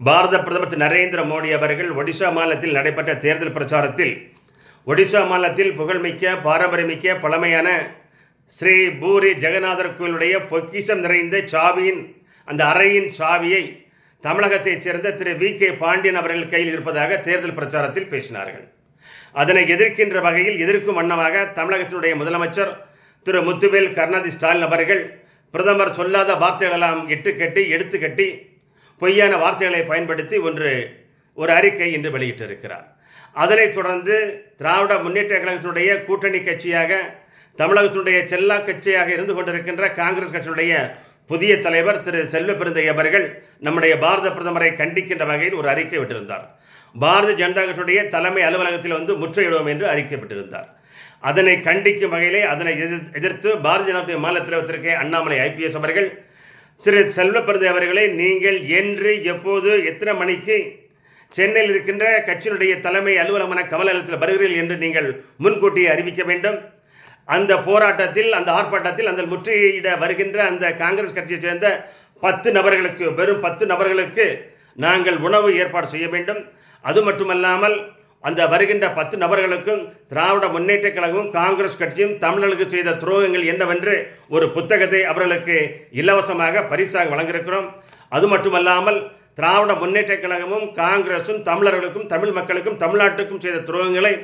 பாரத பிரதமர் திரு நரேந்திர மோடி அவர்கள் ஒடிஷா மாநிலத்தில் நடைபெற்ற தேர்தல் பிரச்சாரத்தில் ஒடிஷா மாநிலத்தில் புகழ்மிக்க பாரம்பரியமிக்க பழமையான ஸ்ரீ பூரி ஜெகநாதர் கோயிலுடைய பொக்கிஷம் நிறைந்த சாவியின் அந்த அறையின் சாவியை தமிழகத்தைச் சேர்ந்த திரு வி கே பாண்டியன் அவர்கள் கையில் இருப்பதாக தேர்தல் பிரச்சாரத்தில் பேசினார்கள். அதனை எதிர்க்கின்ற வகையில் எதிர்க்கும் வண்ணமாக தமிழகத்தினுடைய முதலமைச்சர் திரு முத்துவேல் கருணாநிதி ஸ்டாலின் அவர்கள் பிரதமர் சொல்லாத வார்த்தைகளெல்லாம் இட்டு கட்டி எடுத்து கட்டி பொய்யான வார்த்தைகளை பயன்படுத்தி ஒன்று ஒரு அறிக்கை இன்று வெளியிட்டிருக்கிறார். அதனைத் தொடர்ந்து திராவிட முன்னேற்ற கழகத்தினுடைய கூட்டணி கட்சியாக தமிழகத்தினுடைய செல்லா கட்சியாக இருந்து கொண்டிருக்கின்ற காங்கிரஸ் கட்சியினுடைய புதிய தலைவர் திரு செல்வ பெருந்தை அவர்கள் நம்முடைய பாரத பிரதமரை கண்டிக்கின்ற வகையில் ஒரு அறிக்கை விட்டிருந்தார். பாரதிய ஜனதா கட்சியுடைய தலைமை அலுவலகத்தில் வந்து முற்றுகையிடுவோம் என்று அறிக்கை விட்டிருந்தார். அதனை கண்டிக்கும் வகையிலே அதனை எதிர்- எதிர்த்து பாரதிய ஜனதா மாநில தலைவர் திரு கே அண்ணாமலை ஐபிஎஸ் அவர்கள் சிறு செல்வப்பிரதி அவர்களை நீங்கள் என்று எப்போது எத்தனை மணிக்கு சென்னையில் இருக்கின்ற கட்சியினுடைய தலைமை அலுவலகமான கவலத்தில் வருகிறீர்கள் என்று நீங்கள் முன்கூட்டியே அறிவிக்க வேண்டும். அந்த போராட்டத்தில் அந்த ஆர்ப்பாட்டத்தில் அந்த முற்றுகையிட வருகின்ற அந்த காங்கிரஸ் கட்சியைச் சேர்ந்த பத்து நபர்களுக்கு வெறும் பத்து நபர்களுக்கு நாங்கள் உணவு ஏற்பாடு செய்ய வேண்டும். அது மட்டுமல்லாமல் அந்த வருகின்ற பத்து நபர்களுக்கும் திராவிட முன்னேற்ற கழகமும் காங்கிரஸ் கட்சியும் தமிழர்களுக்கு செய்த துரோகங்கள் என்னவென்று ஒரு புத்தகத்தை அவர்களுக்கு இலவசமாக பரிசாக வழங்கியிருக்கிறோம். அது மட்டுமல்லாமல் திராவிட முன்னேற்றக் கழகமும் காங்கிரஸும் தமிழர்களுக்கும் தமிழ் மக்களுக்கும் தமிழ்நாட்டுக்கும் செய்த துரோகங்களை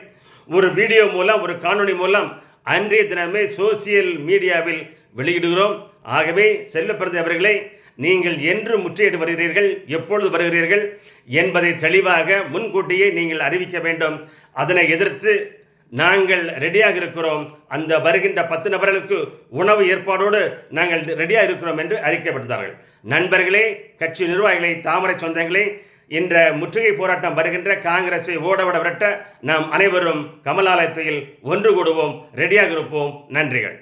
ஒரு வீடியோ மூலம் ஒரு காணொளி மூலம் அன்றைய தினமே சோசியல் மீடியாவில் வெளியிடுகிறோம். ஆகவே செல்லப்பிரதி அவர்களை நீங்கள் என்று முற்றியிட்டு வருகிறீர்கள் எப்பொழுது வருகிறீர்கள் என்பதை தெளிவாக முன்கூட்டியே நீங்கள் அறிவிக்க வேண்டும். அதனை எதிர்த்து நாங்கள் ரெடியாக இருக்கிறோம். அந்த வருகின்ற பத்து நபர்களுக்கு உணவு ஏற்பாடோடு நாங்கள் ரெடியாக இருக்கிறோம் என்று அறிக்கைப்பட்டார்கள் நண்பர்களே கட்சி நிர்வாகிகளே தாமரை சொந்தங்களே என்ற முற்றுகை போராட்டம் வருகின்ற காங்கிரஸை ஓடவிட விரட்ட நாம் அனைவரும் கமலாலயத்தில் ஒன்று கூடுவோம். ரெடியாக இருப்போம். நன்றிகள்.